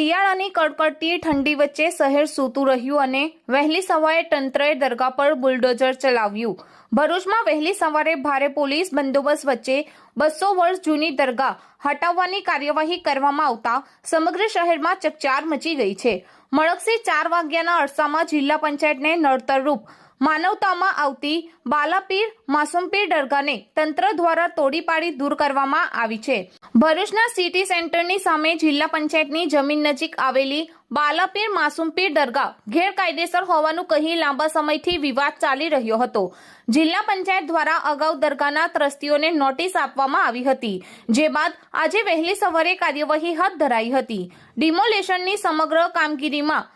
શિયાળાની કડકડતી ઠંડી વચ્ચે શહેર સૂતું રહ્યું અને વહેલી સવારે તંત્રએ દરગાહ પર બુલડોઝર ચલાવ્યું. ભરૂચમાં વહેલી સવારે ભારે પોલીસ બંદોબસ્ત વચ્ચે બસો વર્ષ જૂની દરગાહ હટાવવાની કાર્યવાહી કરવામાં આવતા સમગ્ર શહેરમાં ચકચાર મચી ગઈ છે. મળકસી ચાર વાગ્યાના અરસામાં જિલ્લા પંચાયતને નડતરરૂપ માનવતામાં આવતી બાલાપીર માસુમપીર દરગાહને તંત્ર દ્વારા તોડી પાડી દૂર કરવામાં આવી છે. ભરૂચના સિટી સેન્ટરની સામે જિલ્લા પંચાયતની જમીન નજીક આવેલી બાલાપીર, માસુમપીર, દરગાહ ગેરકાયદેસર હોવાનું કહી લાંબા સમયથી વિવાદ ચાલી રહ્યો હતો. જિલ્લા પંચાયત દ્વારા અગાઉ દરગાહના ત્રસ્તીઓને નોટિસ આપવામાં આવી હતી, જે બાદ આજે વહેલી સવારે કાર્યવાહી હાથ ધરાઈ હતી. ડિમોલેશનની સમગ્ર કામગીરીમાં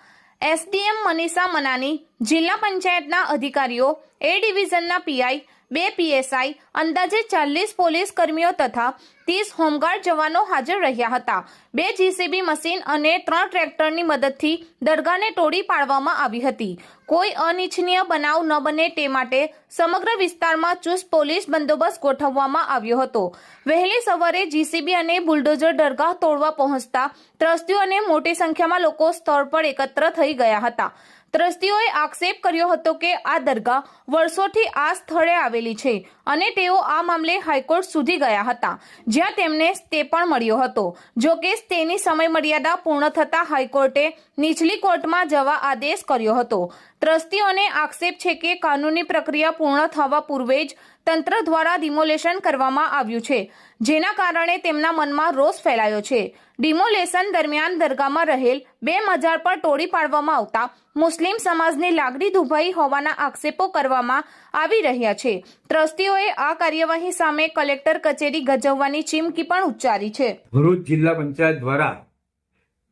એસડીએમ મનીષા મનાની, જિલ્લા પંચાયતના અધિકારીઓ, એ ડિવિઝનના પીઆઈ બે પીએસઆઈ, અંદાજે ચાલીસ પોલીસ કર્મીઓ તથા ત્રીસ હોમગાર્ડ જવાનો હાજર રહ્યા હતા. બે જીસીબી મશીન અને ત્રણ ટ્રેક્ટરની મદદથી દરગાહને તોડી પાડવામાં આવી હતી. કોઈ અનિચ્છનીય બનાવ ન બને તે માટે સમગ્ર વિસ્તારમાં ચુસ્ત પોલીસ બંદોબસ્ત ગોઠવવામાં આવ્યો હતો. વહેલી સવારે જીસીબી અને બુલડોઝર દરગાહ તોડવા પહોંચતા, ત્રસ્તીઓ અને મોટી સંખ્યામાં લોકો સ્થળ પર એકત્ર થઈ ગયા હતા. ત્રસ્તીઓએ આક્ષેપ કર્યો હતો કે આ દરગાહ વર્ષોથી આ સ્થળે આવેલી છે અને તેઓ આ મામલે હાઈકોર્ટ સુધી ગયા હતા, જ્યાં તેમને સ્ટે પણ મળ્યો હતો. જો કે સ્ટેની સમય મર્યાદા પૂર્ણ થતા હાઈકોર્ટે નીચલી કોર્ટમાં જવા આદેશ કર્યો હતો. ત્રસ્તીઓને આક્ષેપ છે કે કાનૂની પ્રક્રિયા પૂર્ણ થવા પૂર્વે જ તંત્ર દ્વારા ડિમોલેશન કરવામાં આવ્યું છે, જેના કારણે તેમના મનમાં રોષ ફેલાયો છે. ડિમોલેશન દરમિયાન દરગાહમાં રહેલ બે મજાર પર તોડી પાડવામાં આવતા મુસ્લિમ સમાજની લાગણી દુભાઈ હોવાના આક્ષેપો કરવામાં આવી રહ્યા છે. ટ્રસ્ટીઓએ આ કાર્યવાહી સામે કલેક્ટર કચેરી ગજવવાની ચીમકી પણ ઉચ્ચારી છે. ભરૂચ જિલ્લા પંચાયત દ્વારા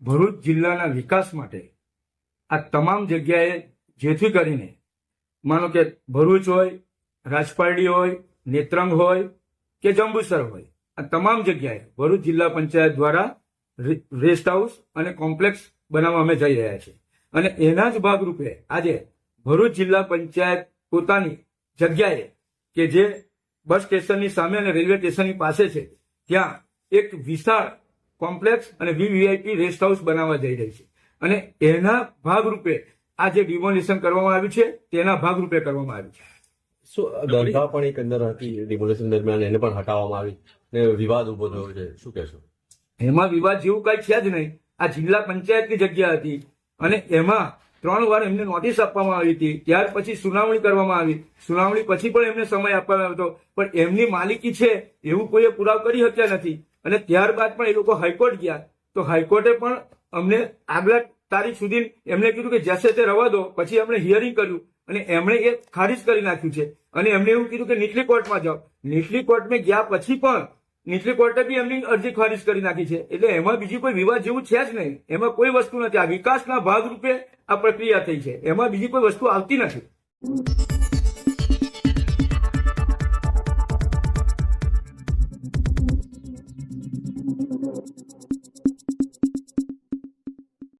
ભરૂચ જિલ્લાના વિકાસ માટે આ તમામ જગ્યાએ જેથી કરીને માનો કે ભરૂચ હોય, રાજપારડી હોય, નેત્રંગ હોય કે જંબુસર હોય, આ તમામ જગ્યાએ ભરૂચ જિલ્લા પંચાયત દ્વારા રેસ્ટ હાઉસ અને કોમ્પ્લેક્સ બનાવવા અમે જઈ રહ્યા છીએ. અને એના જ ભાગરૂપે આજે ભરૂચ જિલ્લા પંચાયત પોતાની જગ્યાએ કે જે બસ સ્ટેશનની સામે અને રેલવે સ્ટેશનની પાસે છે ત્યાં એક વિશાળ કોમ્પ્લેક્સ અને વીવીઆઈપી રેસ્ટ હાઉસ બનાવવા જઈ રહી છે. અને એના ભાગરૂપે આ જે ડિમોલિશન કરવામાં આવ્યું છે તેના ભાગરૂપે કરવામાં આવ્યું છે. શું દરગાહ પણ એક અંદર હતી ડિમોલિશન દરમિયાન એને પણ હટાવવામાં આવી ને વિવાદ ઊભો થયો છે. શું કહેશો? એમાં વિવાદ જેવું કઈ છે જ નહીં. આ જિલ્લા પંચાયતની જગ્યા હતી. અને એમાં ત્રણ વાર એમને નોટિસ આપવામાં આવી હતી. ત્યાર પછી સુનાવણી કરવામાં આવી. સુનાવણી પછી પણ એમને સમય આપવામાં આવ્યો પણ એમની માલિકી છે એવું કોઈએ પુરાવ કરી શક્યા નથી. અને ત્યારબાદ પણ એ લોકો હાઈકોર્ટ ગયા. તો હાઈકોર્ટે પણ અમને આગલા તારીખ સુધી એમને કીધું કે જશે તે રવા દો. પછી એમણે હિયરિંગ કર્યું. અને એમણે એ ખારિજ કરી નાખ્યું છે. અને એમને એવું કીધું કે નીચલી કોર્ટમાં જાઓ. નીચલી કોર્ટમાં ગયા પછી પણ નીચલી કોર્ટે બી એમની અરજી ખારિજ કરી નાખી છે. એટલે એમાં બીજી કોઈ વિવાદ જેવું છે જ નહીં. એમાં કોઈ વસ્તુ નથી. આ વિકાસના ભાગરૂપે આ પ્રક્રિયા થઈ છે. એમાં બીજી કોઈ વસ્તુ આવતી નથી.